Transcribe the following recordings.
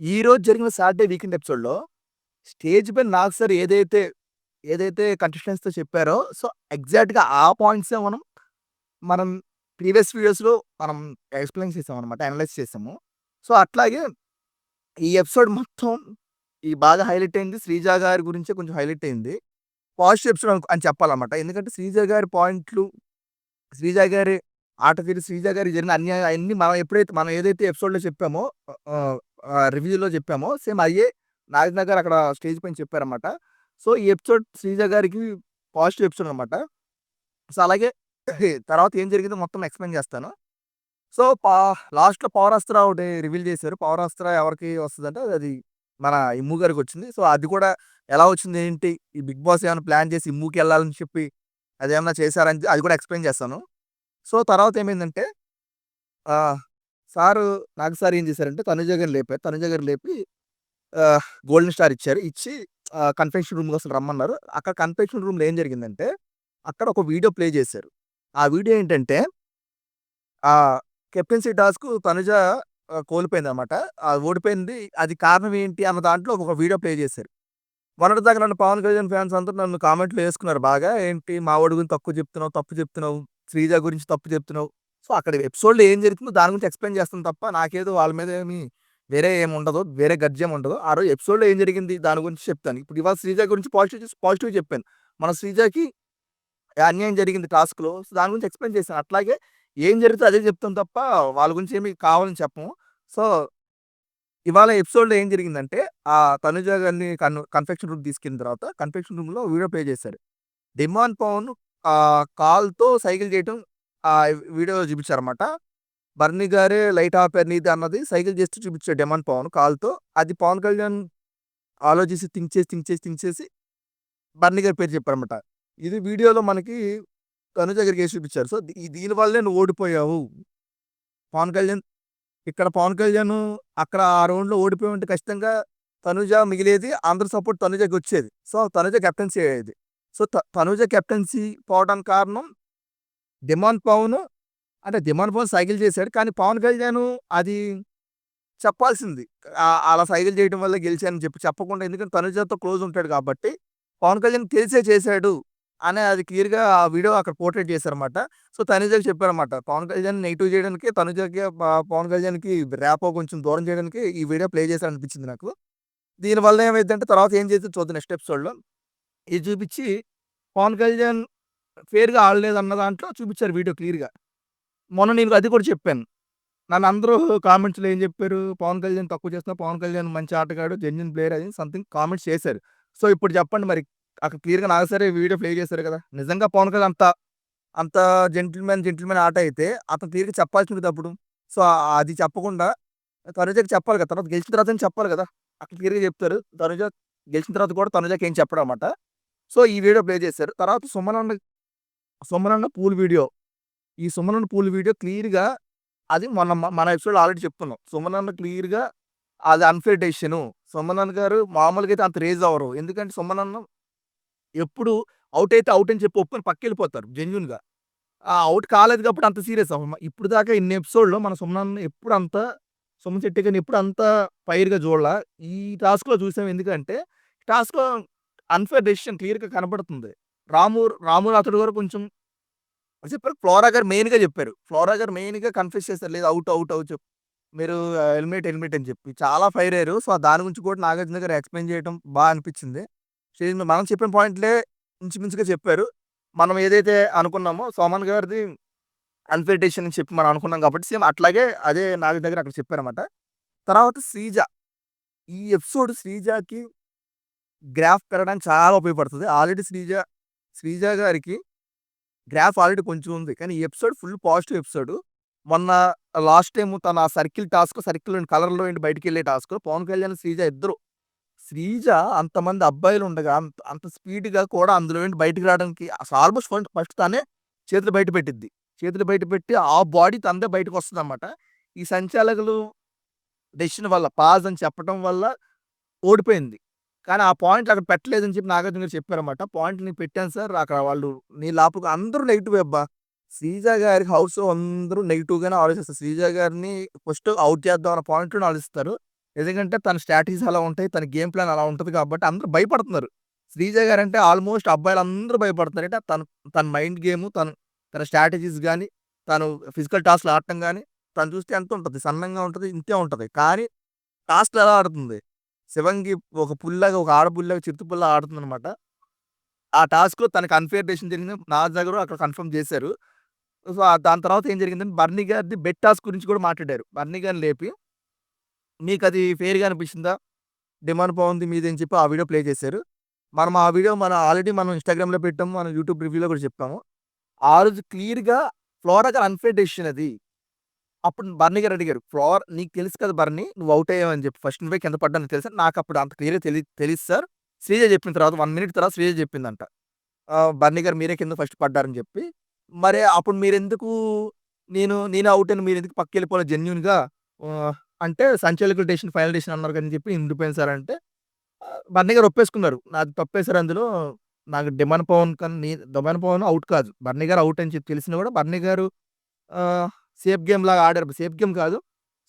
ఈరోజు జరిగిన Saturday weekend ఎపిసోడ్‌లో స్టేజ్ పైన నాకు సార్ ఏదైతే, ఏదైతే కంటెస్టెంట్స్‌తో చెప్పారో సో, ఎగ్జాక్ట్‌గా ఆ పాయింట్సే మనం, మనం ప్రీవియస్ వీడియోస్‌లో మనం ఎక్స్‌ప్లెయిన్ చేసామనమాట. అనలైజ్ చేసాము. సో, అట్లాగే ఈ ఎపిసోడ్ మొత్తం ఈ బాగా హైలైట్ అయింది శ్రీజ గారి గురించే కొంచెం హైలైట్ అయింది. పాజిటివ్ ఎపిసోడ్ అని చెప్పాలన్నమాట. ఎందుకంటే శ్రీజ గారి పాయింట్లు, శ్రీజ గారి ఆట తీరు, శ్రీజ గారి జరిగిన అన్ని అన్ని మనం ఎప్పుడైతే మనం ఏదైతే ఎపిసోడ్‌లో చెప్పామో రివ్యూలో చెప్పామో సేమ్ అయ్యే నాగార్జున గారు అక్కడ స్టేజ్ పైన చెప్పారనమాట సో, ఈ ఎపిసోడ్ శ్రీజ గారికి పాజిటివ్ ఎపిసోడ్ అనమాట. సో, అలాగే తర్వాత ఏం జరిగిందో మొత్తం ఎక్స్‌ప్లెయిన్ చేస్తాను. సో, పా లాస్ట్‌లో పవరాస్త్ర ఒకటి రివీల్ చేశారు. పవరాస్త్ర ఎవరికి వస్తుందంటే అది మన ఇమ్ము గారికొచ్చింది. సో, అది కూడా ఎలా వచ్చింది ఏంటి? ఈ బిగ్ బాస్ ఏమైనా ప్లాన్ చేసి ఇమ్ముకెళ్ళాలని చెప్పి అదేమన్నా చేశారని అది కూడా ఎక్స్‌ప్లెయిన్ చేస్తాను. సో, తర్వాత ఏమైందంటే సారు నాకు సార్ ఏం చేశారంటే తనుజ గారిని లేపారు. తనుజ గారిని లేపి గోల్డెన్ స్టార్ ఇచ్చారు. ఇచ్చి కన్ఫెక్షన్ రూమ్కి అసలు రమ్మన్నారు. అక్కడ కన్ఫెక్షన్ రూమ్‌లో ఏం జరిగిందంటే అక్కడ ఒక వీడియో ప్లే చేశారు. ఆ వీడియో ఏంటంటే ఆ కెప్టెన్సీ టాస్క్ తనుజ కోల్పోయింది అనమాట ఓడిపోయింది. అది కారణం ఏంటి అన్న దాంట్లో ఒక వీడియో ప్లే చేశారు. మొన్నటిదాకా నన్ను పవన్ కళ్యాణ్ ఫ్యాన్స్ అందరూ నన్ను కామెంట్‌లో వేసుకున్నారు బాగా. ఏంటి మా వోడి గురించి తక్కువ చెప్తున్నావు, తప్పు చెప్తున్నావు. శ్రీజ గురించి తప్పు చెప్తున్నావు. సో, అక్కడ ఎపిసోడ్‌లో ఏం జరుగుతుందో దాని గురించి ఎక్స్‌ప్లెయిన్ చేస్తాను తప్ప నాకేదో వాళ్ళ మీద ఏమి వేరే ఏమి ఉండదు. వేరే గర్జ్యం ఉండదు. ఆ రోజు ఎపిసోడ్‌లో ఏం జరిగింది దాని గురించి చెప్తాను. ఇప్పుడు ఇవాళ శ్రీజ గురించి పాజిటివ్ చేసి పాజిటివ్‌గా చెప్పాను. మన శ్రీజకి అన్యాయం జరిగింది టాస్క్‌లో. సో, దాని గురించి ఎక్స్‌ప్లెయిన్ చేశాను. అట్లాగే ఏం జరిగితే అదే చెప్తాం తప్ప వాళ్ళ గురించి ఏమి కావాలని చెప్పము. సో, ఇవాళ ఎపిసోడ్‌లో ఏం జరిగిందంటే ఆ తనుజ గారిని కన్ కన్ఫెక్షన్ రూమ్ తీసుకెళ్ళిన తర్వాత కన్ఫెక్షన్ రూమ్‌లో వీడియో ప్లే చేశారు. డిమాన్ పవన్ కాల్‌తో సైకిల్ చేయటం ఆ వీడియో చూపించారన్నమాట. బర్నీ గారే లైట్ ఆపారు నీది అన్నది సైకిల్ చేస్తూ చూపించాడు డిమాన్ పవన్ కాల్‌తో. అది పవన్ కళ్యాణ్ ఆలోచించి థింక్ చేసి, థింక్ చేసి, థింక్ చేసి బర్నీ గారి పేరు చెప్పారన్నమాట. ఇది వీడియోలో మనకి తనుజ దగ్గరికి వేసి చూపించారు. సో, దీ దీని వల్లే నువ్వు ఓడిపోయావు. పవన్ కళ్యాణ్ ఇక్కడ పవన్ కళ్యాణ్ అక్కడ ఆ రౌండ్‌లో ఓడిపోయి ఉంటే ఖచ్చితంగా తనుజ మిగిలేది. అందరి సపోర్ట్ తనుజకొచ్చేది. సో, తనుజ కెప్టెన్సీ అయ్యేది. సో, తనుజ కెప్టెన్సీ పోవడానికి కారణం డిమాన్ పవన్ అంటే డిమాన్ పవన్ సైకిల్ చేశాడు. కానీ పవన్ కళ్యాణ్ అది చెప్పాల్సింది. అలా సైకిల్ చేయడం వల్ల గెలిచానని చెప్పి చెప్పకుండా ఎందుకంటే తనుజతో క్లోజ్ ఉంటాడు కాబట్టి పవన్ కళ్యాణ్ తెలిసే చేశాడు అని అది క్లియర్‌గా ఆ వీడియో అక్కడ పోర్ట్రేట్ చేశారన్నమాట. సో, తనుజకి చెప్పారన్నమాట. పవన్ కళ్యాణ్ నెగిటివ్ చేయడానికి తనుజకి పవన్ కళ్యాణ్‌కి ర్యాపో కొంచెం దూరం చేయడానికి ఈ వీడియో ప్లే చేశారనిపించింది నాకు. దీనివల్ల ఏమైద్దంటే తర్వాత ఏం చేస్తే చూద్దాం నెక్స్ట్ ఎపిసోడ్‌లో. ఇది చూపించి పవన్ కళ్యాణ్ ఫేర్గా ఆడలేదు అన్న దాంట్లో చూపించారు వీడియో క్లియర్‌గా. మొన్న నేను అది కూడా చెప్పాను. నన్ను అందరూ కామెంట్స్‌లో ఏం చెప్పారు? పవన్ కళ్యాణ్ తక్కువ చేస్తున్నా పవన్ కళ్యాణ్ మంచి ఆటగాడు. జెన్యున్ ప్లేయర్ అని సంథింగ్ కామెంట్స్ చేశారు. సో, ఇప్పుడు చెప్పండి మరి అక్కడ క్లియర్‌గా నాకు సరే వీడియో ప్లే చేశారు కదా! నిజంగా పవన్ కళ్యాణ్ అంత, అంత జెంటిల్‌మెన్, జెంటిల్‌మెన్ ఆట అయితే అతను క్లియర్‌గా చెప్పాల్సింది కదా అప్పుడు. సో, అది చెప్పకుండా తనుజకి చెప్పాలి కదా! తర్వాత గెలిచిన తర్వాత చెప్పాలి కదా! అక్కడ క్లియర్‌గా చెప్తారు. తనుజ గెలిచిన తర్వాత కూడా తనుజకి ఏం చెప్పడం అనమాట సో, ఈ వీడియో ప్లే చేశారు. తర్వాత సుమనన్న సుమనన్న పూల్ వీడియో. ఈ సుమనన్న పూల్ వీడియో క్లియర్‌గా అది మన మన ఎపిసోడ్ ఆల్రెడీ చెప్తున్నాం సుమనన్న క్లియర్‌గా అది అన్‌ఫెయిర్ డెసిషన్. సుమనన్న గారు మామూలుగా అయితే అంత రేజ్ అవ్వరు. ఎందుకంటే సుమనన్న ఎప్పుడు అవుట్ అయితే అవుట్ అని చెప్పి ఒప్పుకొని పక్కెళ్ళిపోతారు జెన్యున్గా ఆ అవుట్ కాలేదు కాబట్టి అంత సీరియస్ అవ్వము. ఇప్పుడు దాకా ఇన్ని ఎపిసోడ్‌లో మన సుమనన్న ఎప్పుడు అంత సుమన్ చెట్టి కానీ ఎప్పుడు అంత ఫైర్‌గా చూడాల ఈ టాస్క్‌లో చూసాం. ఎందుకంటే టాస్క్‌లో అన్ఫేర్ డెసిషన్ క్లియర్‌గా కనబడుతుంది రాము రాము గారు కొంచెం చెప్పారు. ఫ్లోరా గారు మెయిన్‌గా చెప్పారు. ఫ్లోరా గారు మెయిన్‌గా కన్ఫ్యూజ్ చేస్తారు లేదు అవుట్ అవుట్ అవుట్ చెప్పు మీరు హెల్మెట్ హెల్మెట్ అని చెప్పి చాలా ఫైర్ అయ్యారు. సో, దాని గురించి కూడా నాగార్జున గారు ఎక్స్‌ప్లెయిన్ చేయడం బాగా అనిపించింది. స్టేజ్ మనం చెప్పిన పాయింట్‌లే ఇంచుమించుగా చెప్పారు. మనం ఏదైతే అనుకున్నామో సోమన్ గారిది అన్ఫిటేషన్ అని చెప్పి మనం అనుకున్నాం కాబట్టి సేమ్ అట్లాగే అదే నాగార్జున దగ్గర అక్కడ చెప్పారన్నమాట. తర్వాత శ్రీజ. ఈ ఎపిసోడ్ శ్రీజకి గ్రాఫ్ పెరగడానికి చాలా ఉపయోగపడుతుంది ఆల్రెడీ శ్రీజ, శ్రీజ గారికి గ్రాఫ్ ఆల్రెడీ కొంచెం ఉంది. కానీ ఈ ఎపిసోడ్ ఫుల్ పాజిటివ్ ఎపిసోడ్. మొన్న లాస్ట్ టైం తన సర్కిల్ టాస్క్ సర్కిల్ కలర్‌లో నుండి బయటికెళ్ళే టాస్క్ పవన్ కళ్యాణ్, శ్రీజ ఇద్దరు. శ్రీజ అంతమంది అబ్బాయిలు ఉండగా అంత, అంత స్పీడ్‌గా కూడా అందులో ఏంటి బయటికి రావడానికి ఆల్మోస్ట్ ఫస్ట్ ఫస్ట్ తానే చేతులు బయట పెట్టిద్ది. చేతులు బయట పెట్టి ఆ బాడీ తనదే బయటకొస్తదన్నమాట. ఈ సంచాలకులు డెసిషన్ వల్ల పాజ్ అని చెప్పడం వల్ల ఓడిపోయింది. కానీ ఆ పాయింట్ అక్కడ పెట్టలేదని చెప్పి నాగార్జున గారు చెప్పారన్నమాట. పాయింట్ నేను పెట్టాను సార్. అక్కడ వాళ్ళు నీ ఆపు అందరూ నెగిటివ్ అబ్బా! శ్రీజ గారికి హౌస్ అందరూ నెగిటివ్గానే ఆలోచిస్తారు. శ్రీజ గారిని ఫస్ట్ అవుట్ చేద్దాం అన్న పాయింట్‌లోనే ఆలోచిస్తారు. ఎందుకంటే తన స్ట్రాటజీస్ అలా ఉంటాయి. తన గేమ్ ప్లాన్ అలా ఉంటుంది కాబట్టి అందరూ భయపడుతున్నారు. శ్రీజ గారంటే ఆల్మోస్ట్ అబ్బాయిలందరూ భయపడుతున్నారు. అంటే తను తన మైండ్ గేమ్ తను తన స్ట్రాటజీస్ కానీ తను ఫిజికల్ టాస్క్‌లు ఆడటం కానీ తను చూస్తే ఎంత ఉంటుంది సన్నంగా ఉంటుంది ఇంతే ఉంటుంది కానీ టాస్క్‌లు ఎలా ఆడుతుంది. శివంగి ఒక పుల్లగా ఒక ఆడపుల్లాగా, చిరుతపుల్లా ఆడుతుందనమాట. ఆ టాస్క్‌లో తనకు అన్ఫేర్ డెసిషన్ జరిగింది. నాజ్ దగ్గర అక్కడ కన్ఫర్మ్ చేశారు. సో, దాని తర్వాత ఏం జరిగిందంటే బర్నీ గారిది బెట్ టాస్క్ గురించి కూడా మాట్లాడారు. బర్నీ గారిని లేపి అది ఫెయిర్‌గా అనిపించిందా? డిమాండ్ బాగుంది మీది అని చెప్పి ఆ వీడియో ప్లే చేశారు. మనం ఆ వీడియో మనం ఆల్రెడీ మనం ఇన్‌స్టాగ్రామ్‌లో పెట్టాము. మనం యూట్యూబ్ రివ్యూలో కూడా చెప్పాము. ఆ రోజు క్లియర్‌గా ఫ్లోరా గారి డెసిషన్ అది. అప్పుడు బర్నీ గారు అడిగారు. ఫ్లోర్ నీకు తెలుసు కదా బర్నీ నువ్వు ఔట్ అయ్యావని చెప్పి. ఫస్ట్ నువ్వే కింద పడ్డావు తెలుసా? నాకప్పుడు అంత క్లియర్‌గా తెలి తెలుసు సార్. శ్రీజ చెప్పిన తర్వాత వన్ మినిట్ తర్వాత శ్రీజ చెప్పిందంట. ఆహ్, బర్నీ గారు మీరే కింద ఫస్ట్ పడ్డారని చెప్పి. మరి అప్పుడు మీరెందుకు నేను నేను అవుట్ అని మీరెందుకు పక్క వెళ్ళిపోవాలి జెన్యున్గా అంటే సంచలకుల డెసిషన్ ఫైనల్ డెసిషన్ అన్నారు అని చెప్పి ఉండిపోయింది సార్ అంటే ఆహ్, బర్నీ గారు ఒప్పేసుకున్నారు. నాది తప్పేశారు అందులో. నాకు డిమాండ్ పవన్ కానీ నీ డిమాండ్ పవన్ అవుట్ కాదు. బర్నీ గారు అవుట్ అని చెప్పి తెలిసినా కూడా బర్నీ గారు సేఫ్ గేమ్ లాగా ఆడారు. సేఫ్ గేమ్ కాదు.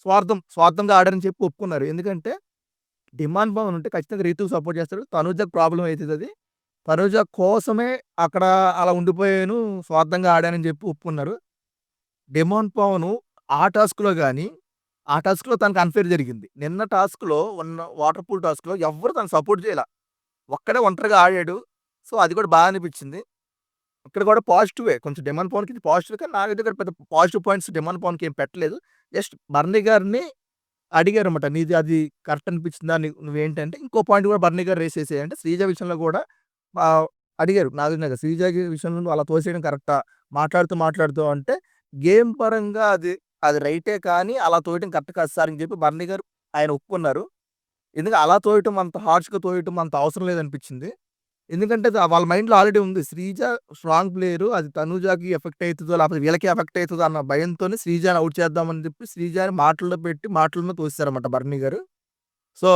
స్వార్థం స్వార్థంగా ఆడారని చెప్పి ఒప్పుకున్నారు. ఎందుకంటే డిమాండ్ పవన్ ఉంటే ఖచ్చితంగా రీతుకి సపోర్ట్ చేస్తాడు. తనుజకు ప్రాబ్లం అవుతుంది అది తనుజ కోసమే అక్కడ అలా ఉండిపోయాను. స్వార్థంగా ఆడానని చెప్పి ఒప్పుకున్నారు. డిమాండ్ పవన్ ఆ టాస్క్‌లో కానీ ఆ టాస్క్‌లో తనకు అన్ఫేర్ జరిగింది. నిన్న టాస్క్‌లో ఉన్న వాటర్ పూల్ టాస్క్‌లో ఎవ్వరు తను సపోర్ట్ చేయాల ఒక్కడే ఒంటరిగా ఆడాడు. సో, అది కూడా బాగా అనిపించింది. ఇక్కడ కూడా పాజిటివే. కొంచెం డిమాండ్ పవన్‌కి ఇది పాజిటివ్ కానీ నా దగ్గర పెద్ద పాజిటివ్ పాయింట్స్ డిమాండ్ పవన్‌కి ఏం పెట్టలేదు. జస్ట్ బర్నీ గారిని అడిగారన్నమాట. నీది అది కరెక్ట్ అనిపించిందా? నువ్వు నువ్వేంటంటే ఇంకో పాయింట్ కూడా బర్నీ గారు రైజ్ చేసేయి అంటే శ్రీజ విషయంలో కూడా అడిగారు నాగార్జున శ్రీజ విషయంలో అలా తోసేయడం కరెక్టా? మాట్లాడుతూ మాట్లాడుతూ అంటే గేమ్ పరంగా అది అది రైటే కానీ అలా తోయటం కరెక్ట్ కాదు సార్ అని చెప్పి బర్నీ గారు ఆయన ఒప్పుకున్నారు. ఎందుకంటే అలా తోయటం అంత హార్ష్‌గా తోయటం అంత అవసరం లేదనిపించింది. ఎందుకంటే వాళ్ళ మైండ్‌లో ఆల్రెడీ ఉంది. Sreeja strong player. అది తనూజకి ఎఫెక్ట్ అయితదో లేకపోతే వీళ్ళకి ఎఫెక్ట్ అయితదో అన్న భయంతోనే శ్రీజని ఔట్ చేద్దామని చెప్పి శ్రీజని మాటల్లో పెట్టి మాటల్లో తోసేసారన్నమాట బర్నీ గారు. సో,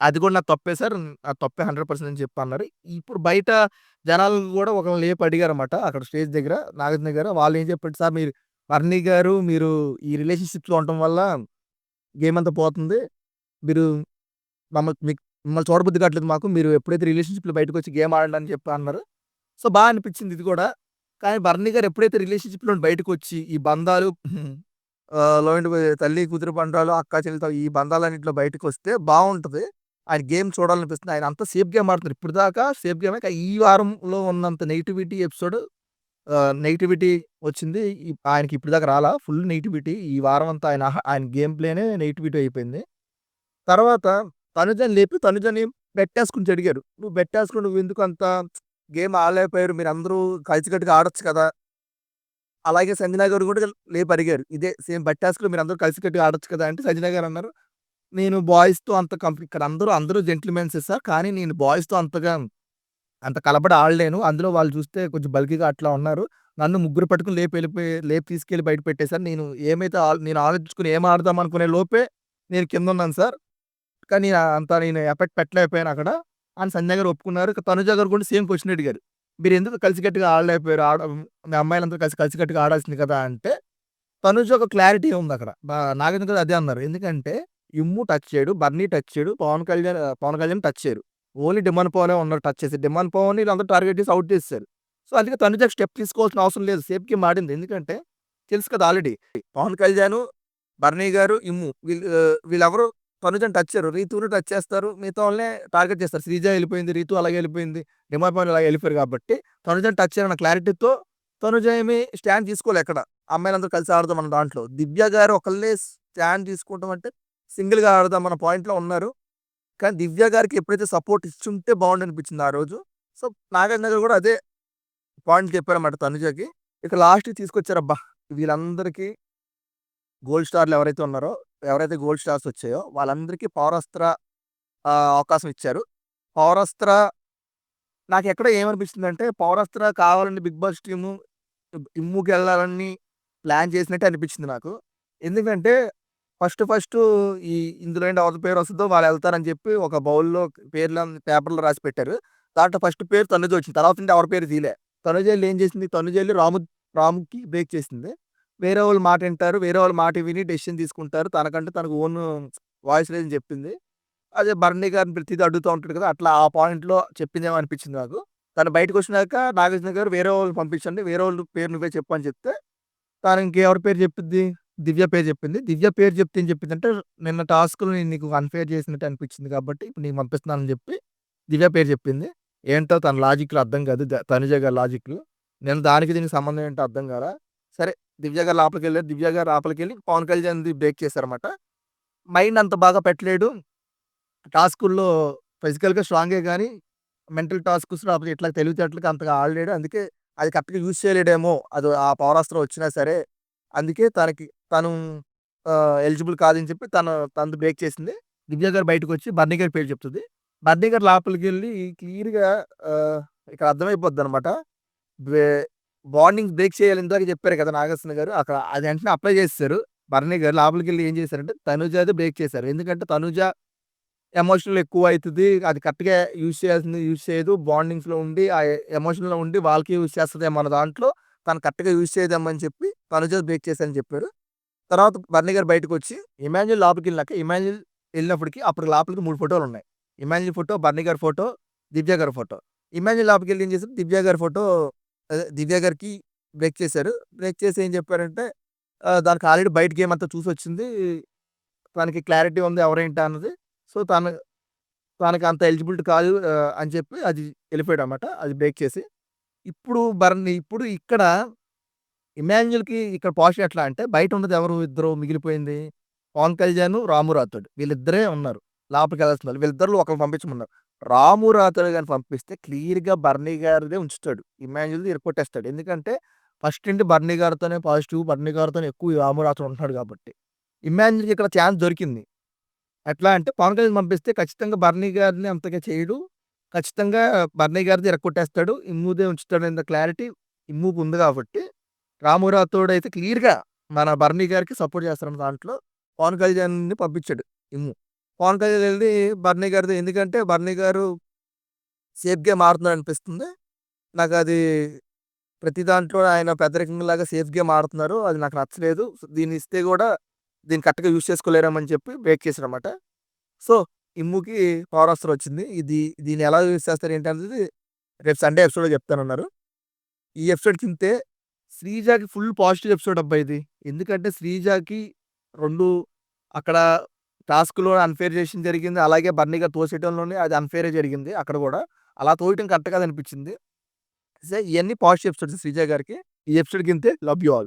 అది కూడా నాకు తప్పే సార్. ఆ తప్పే 100% అని చెప్పి అన్నారు. ఇప్పుడు బయట జనాలు కూడా ఒకళ్ళని లేపి అడిగారన్నమాట. అక్కడ స్టేజ్ దగ్గర నాగార్జున గారు. వాళ్ళు ఏం చెప్పారు సార్ మీరు బర్నీ గారు మీరు ఈ రిలేషన్‌షిప్స్‌లో ఉండటం వల్ల గేమ్ అంతా పోతుంది. మీరు మమ్మ మీకు మిమ్మల్ని చూడబుద్ధి కావట్లేదు మాకు. మీరు ఎప్పుడైతే రిలేషన్‌షిప్‌లో బయటకొచ్చి గేమ్ ఆడండి అని చెప్పి అన్నారు. సో, బాగా అనిపించింది ఇది కూడా. కానీ బర్నీ గారు ఎప్పుడైతే రిలేషన్‌షిప్‌లో బయటకు బయటకొచ్చి ఈ బంధాలు లో తల్లి కూతురు బంధాలు, అక్క చెల్లితో ఈ బంధాలన్నిటిలో బయటకొస్తే బాగుంటుంది ఆయన గేమ్ చూడాలనిపిస్తుంది. ఆయన అంత సేఫ్ గేమ్ ఆడుతున్నారు. ఇప్పటిదాకా సేఫ్ గేమే. కానీ ఈ వారంలో ఉన్నంత నెగిటివిటీ ఎపిసోడ్ నెగిటివిటీ వచ్చింది. ఆయనకి ఇప్పటిదాకా రాలా. ఫుల్ నెగిటివిటీ ఈ వారం అంతా ఆయన ఆయన గేమ్ ప్లేనే నెగిటివిటీ అయిపోయింది. తర్వాత తనుజని లేపి తనుజని బెట్టేసుకొని అడిగారు. నువ్వు పెట్టాసుకుని నువ్వు ఎందుకు అంత గేమ్ ఆడలేకపోయారు. అందరూ కలిసికట్టుగా ఆడొచ్చు కదా! అలాగే సంజన గారు కూడా లేపు అడిగారు. ఇదే సేమ్ బట్టేసుకుని మీరు అందరూ కలిసికట్టుగా ఆడొచ్చు కదా! అంటే సంజన గారు అన్నారు. నేను బాయ్స్‌తో అంత కంప్ ఇక్కడ అందరూ అందరూ జెంటిల్‌మెన్సే సార్. కానీ నేను బాయ్స్‌తో అంతగా అంత కలబడి ఆడలేను. అందులో వాళ్ళు చూస్తే కొంచెం బల్కిగా అట్లా ఉన్నారు. నన్ను ముగ్గురు పట్టుకొని లేపి వెళ్ళిపోయి లేపి తీసుకెళ్ళి బయట పెట్టేశారు నేను ఏమైతే నేను ఆలోచించుకుని ఏం ఆడదాం అనుకునే లోపే నేను కింద ఉన్నాను సార్. కానీ అంత నేను ఎఫెక్ట్ పెట్టలేకపోయాను అక్కడ అని సంజయ్ గారు ఒప్పుకున్నారు. తనుజ గారు కూడా సేమ్ క్వశ్చన్ అడిగారు. మీరు ఎందుకు కలిసికట్టుగా ఆడలేకపోయారు? ఆడ మీ అమ్మాయిలందరూ కలిసి కలిసికట్టుగా ఆడాల్సింది కదా! అంటే తనుజ ఒక క్లారిటీ ఉంది అక్కడ నాగేంద్ర గారు అదే అన్నారు. ఎందుకంటే ఇమ్ము టచ్ చేయడు. బర్నీ టచ్ చేయడు. పవన్ కళ్యాణ్ పవన్ కళ్యాణ్ టచ్ చేయరు. ఓన్లీ డిమాండ్ పవనే ఉన్నారు టచ్ చేసి. డిమాండ్ పవన్ వీళ్ళందరూ టార్గెట్ చేసి అవుట్ చేశారు సో, అందుకే తనుజకి స్టెప్ తీసుకోవాల్సిన అవసరం లేదు. సేఫ్కి మాడింది ఎందుకంటే తెలుసు కదా ఆల్రెడీ. పవన్ కళ్యాణ్, బర్నీ గారు, ఇమ్ము వీళ్ళు వీళ్ళెవరు తనుజని టచ్ చేయరు. రీతుని టచ్ చేస్తారు. మిగతా వాళ్ళనే టార్గెట్ చేస్తారు. శ్రీజ వెళ్ళిపోయింది. రీతు అలాగే వెళ్ళిపోయింది. డిమా పాయింట్ అలాగే వెళ్ళిపోయారు కాబట్టి తనుజని టచ్ చేయాలన్న క్లారిటీతో తనుజ ఏమి స్టాండ్ తీసుకోలే ఎక్కడ. అమ్మాయిలందరూ కలిసి ఆడదాం మన దాంట్లో. దివ్య గారు ఒకళ్ళే స్టాండ్ తీసుకోవడం అంటే సింగిల్‌గా ఆడదాం మన పాయింట్‌లో ఉన్నారు. కానీ దివ్య గారికి ఎప్పుడైతే సపోర్ట్ ఇచ్చుంటే బావుండనిపించింది ఆ రోజు. సో, నాగేంద్ర గారు కూడా అదే పాయింట్ చెప్పారన్నమాట తనుజకి. ఇక లాస్ట్‌కి తీసుకొచ్చారబ్బా! వీళ్ళందరికీ గోల్డ్ స్టార్‌లు ఎవరైతే ఉన్నారో, ఎవరైతే గోల్డ్ స్టార్స్ వచ్చాయో వాళ్ళందరికీ పౌరస్త్ర అవకాశం ఇచ్చారు. పౌరస్త్ర నాకు ఎక్కడ ఏమనిపించిందంటే పౌరస్త్ర కావాలని బిగ్ బాస్ టీము ఇమ్ముకెళ్ళాలని ప్లాన్ చేసినట్టే అనిపించింది నాకు. ఎందుకంటే ఫస్ట్ ఫస్ట్ ఈ ఇందులో ఏంటి ఎవరి పేరు వస్తుందో వాళ్ళు వెళ్తారని చెప్పి ఒక బౌల్‌లో పేర్లు పేపర్‌లో రాసి పెట్టారు. దాంట్లో ఫస్ట్ పేరు తనుజ వచ్చింది. తర్వాత నుండి ఎవరి పేరు తీయలే. తనుజ ఏం చేసింది? తనుజ రాము రాముకి బ్రేక్ చేసింది. వేరే వాళ్ళు మాట వింటారు వేరే వాళ్ళ మాట విని డెసిషన్ తీసుకుంటారు. తనకంటే తనకు ఓన్ వాయిస్ లేదని చెప్పింది. అదే భరణి గారిని ప్రతిది అడుగుతూ ఉంటాడు కదా! అట్లా ఆ పాయింట్‌లో చెప్పిందేమో అనిపించింది నాకు. తను బయటకొచ్చినాక నాగార్జున గారు వేరే వాళ్ళు పంపించండి. వేరే వాళ్ళ పేరు నువ్వే చెప్పు అని చెప్తే, తను ఇంకెవరి పేరు చెప్పిద్ది? దివ్య పేరు చెప్పింది. దివ్య పేరు చెప్తే ఏం చెప్పిందంటే, నిన్న టాస్క్లు నేను నీకు అన్ఫేర్ చేసినట్టు అనిపించింది కాబట్టి ఇప్పుడు నీకు పంపిస్తున్నానని చెప్పి దివ్య పేరు చెప్పింది. ఏంటో తన లాజిక్‌లు అర్థం కాదు. తనుజ గారి లాజిక్‌లు. నేను దానికి దీనికి సంబంధం ఏంటో అర్థం కాదా సరే దివ్య గారు లోపలికెళ్ళారు. దివ్య గారు లోపలికెళ్ళి పవన్ కళ్యాణ్‌ది బ్రేక్ చేశారన్నమాట. మైండ్ అంత బాగా పెట్టలేడు. టాస్కుల్లో ఫిజికల్‌గా స్ట్రాంగే కానీ మెంటల్ టాస్క్స్ లేకపోతే ఇట్లా తెలివితేటలకు అంతగా ఆడలేడు. అందుకే అది కరెక్ట్‌గా యూజ్ చేయలేడేమో! అది ఆ పవరాస్త్రం వచ్చినా సరే. అందుకే తనకి తను ఎలిజిబుల్ కాదని చెప్పి తను తనది బ్రేక్ చేసింది. దివ్య గారు బయటకొచ్చి బర్నీ గారి పేరు చెప్తుంది బన్నీ గారు లోపలికెళ్ళి క్లియర్‌గా ఇక్కడ అర్థమైపోద్ది అనమాట బాండింగ్ బ్రేక్ చేయాలి ఇందాక చెప్పారు కదా! నాగార్జున గారు. అక్కడ అది వెంటనే అప్లై చేస్తారు భరణి గారు లోపలికి వెళ్ళి ఏం చేశారంటే తనుజది బ్రేక్ చేశారు. ఎందుకంటే తనుజ ఎమోషనల్ ఎక్కువ అవుతుంది అది కరెక్ట్‌గా యూజ్ చేయాల్సింది యూజ్ చేయదు. బాండింగ్స్‌లో ఉండి ఆ ఎమోషన్‌లో ఉండి వాళ్ళకి యూజ్ చేస్తుందేమో అన్న దాంట్లో తను కరెక్ట్‌గా యూజ్ చేయదేమని చెప్పి తనుజ బ్రేక్ చేశారని చెప్పారు. తర్వాత బన్నీ గారు బయటకొచ్చి ఇమాన్యుల్ లోపలికెళ్ళినాక ఇమాన్యుల్ ఎళ్ళినప్పటికి అప్పుడు లోపలికి 3 ఫోటోలున్నాయి. ఇమాన్యుల్ ఫోటో, బన్నీ గారి ఫోటో, దివ్య గారి ఫోటో. ఇమాన్యుల్ లోపలికెళ్ళి ఏం చేశారు దివ్య గారి ఫోటో దివ్య గారికి బ్రేక్ చేశారు. బ్రేక్ చేసి ఏం చెప్పారంటే దానికి ఆల్రెడీ బయట గేమ్ అంతా చూసి వచ్చింది తనకి క్లారిటీ ఉంది ఎవరేంటి అన్నది. సో, తను తనకి అంత ఎలిజిబిలిటీ కాదు అని చెప్పి అది వెళ్ళిపోయాడు అనమాట అది బ్రేక్ చేసి. ఇప్పుడు బర్ని ఇప్పుడు ఇక్కడ ఇమాన్యుల్‌కి ఇక్కడ పొజిషన్ ఎట్లా అంటే బయట ఉన్నది ఎవరు ఇద్దరు మిగిలిపోయింది. పవన్ కళ్యాణ్, రాము రాథోడ్ వీళ్ళిద్దరే ఉన్నారు. లోపలికి వెళ్ళాల్సిన వాళ్ళు వీళ్ళిద్దరు ఒకరు పంపించమన్నారు. రాము రాతలు కానీ పంపిస్తే క్లియర్‌గా బర్నీ గారిదే ఉంచుతాడు. ఇమాన్యుల్‌ది ఇరకొట్టేస్తాడు ఎందుకంటే ఫస్ట్ నుండి బర్నీ గారితోనే పాజిటివ్. బర్నీ గారితోనే ఎక్కువ రాము రాతలు ఉంటున్నాడు కాబట్టి. ఇమాన్యుల్‌కి ఇక్కడ ఛాన్స్ దొరికింది. ఎట్లా అంటే పవన్ కళ్యాణ్ పంపిస్తే ఖచ్చితంగా బర్నీ గారిని అంతగా చేయడు. ఖచ్చితంగా బర్నీ గారిది ఇరక్కొట్టేస్తాడు. ఇమ్ముదే ఇంత క్లారిటీ ఇమ్ము ఉంది కాబట్టి, రాము రాథోడ్ అయితే క్లియర్‌గా మన బర్నీ గారికి సపోర్ట్ చేస్తారన్న దాంట్లో పవన్ కళ్యాణ్‌ని పంపించాడు ఇమ్ము. పవన్ కళ్యాణ్ వెళ్ళి బర్నీ గారిది ఎందుకంటే బర్నీ గారు సేఫ్గా సేఫ్ అనిపిస్తుంది నాకు అది ప్రతి దాంట్లో ఆయన పెద్దరికంలాగా సేఫ్గా మారుతున్నారు అది నాకు నచ్చలేదు. దీన్ని ఇస్తే కూడా దీన్ని కరెక్ట్‌గా యూజ్ చేసుకోలేరమని చెప్పి బ్రేక్ చేశారన్నమాట. సో, ఇమ్ముకి పవర్ పవరాస్త్రం వచ్చింది. ఇది దీన్ని ఎలా యూజ్ చేస్తారు ఏంటనేది రేపు సండే ఎపిసోడ్‌లో చెప్తానన్నారు. ఈ ఎపిసోడ్ తింటే శ్రీజాకి ఫుల్ పాజిటివ్ ఎపిసోడ్ అబ్బాయి ఇది. ఎందుకంటే శ్రీజాకి రెండు అక్కడ టాస్క్‌లో అన్ఫేర్ చేసిన జరిగింది. అలాగే బర్నీగా తోసేయడంలోనే అది అన్ఫేరే జరిగింది అక్కడ కూడా. అలా తోయటం కరెక్ట్ కాదనిపించింది. సరే ఇవన్నీ పాజిటివ్ ఎపిసోడ్స్ శ్రీజ గారికి. ఈ ఎపిసోడ్ కింతే. Love you all.